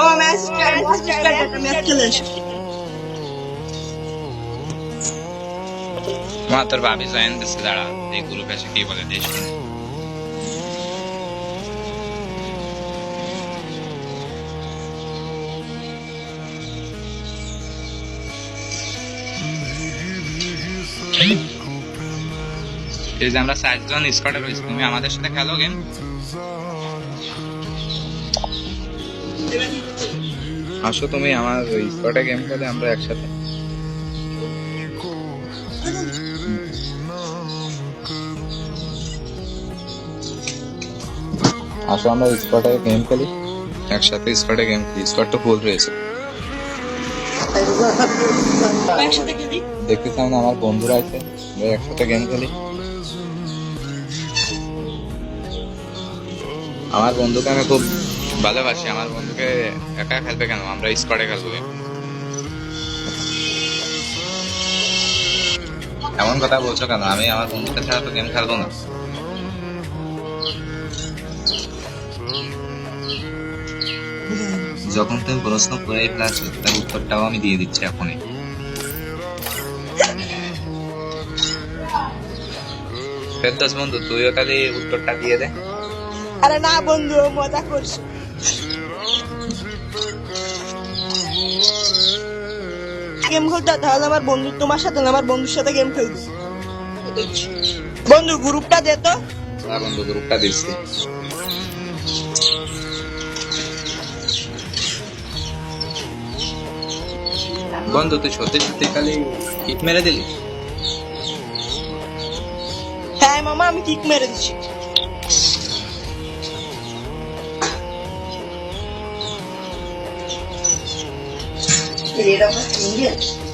Ama ben size match খেলে আসি মা, তোর ভাবি জয়েন দিচ্ছে দাঁড়া, এই গ্রুপে এসে কি বলে যে আমরা চারজন স্কোয়াডে রয়েছি, তুমি আমাদের সাথে খেলো গেম। আসো তুমি আমার স্কোয়াডে গেম খেলে আমরা একসাথে। আসো আমরা স্কোয়াডে গেম খেলি। একসাথে স্কোয়াডে গেম খেলি। স্কোয়াড তো ফুল রয়েছে। দেখতে চাও না আমার বন্ধুরা আছে আমরা একসাথে গেম খেলি। আমার বন্ধুকে আমি খুব ভালোবাসি, আমার বন্ধুকে একা খেলবে কেন? আমরা স্কোয়াডে খেলব। এমন কথা বলছো কেন? আমি আমার বন্ধুকে ছাড়া তো গেম খেলব না। যখন তুমি প্রশ্ন করেই ফেলাচ্ছ তার উত্তরটাও আমি দিয়ে দিচ্ছি এখনই। ফেরদোস বন্ধু, তুইও তাহলে উত্তরটা দিয়ে দে। আরে না বন্ধু, মজা করছি। গেম খেলতে তাহলে আমার বন্ধু তোমার সাথে না আমার বন্ধুর সাথে গেম খেলব? বন্ধু গ্রুপটা দে তো। না বন্ধু গ্রুপটা দিচ্ছি। বন্ধু তুই সত্যি সত্যি খালি কিক মেরে দিলি? হ্যাঁ মামা আমি কিক মেরে দিচ্ছি adquirir alguns clientes.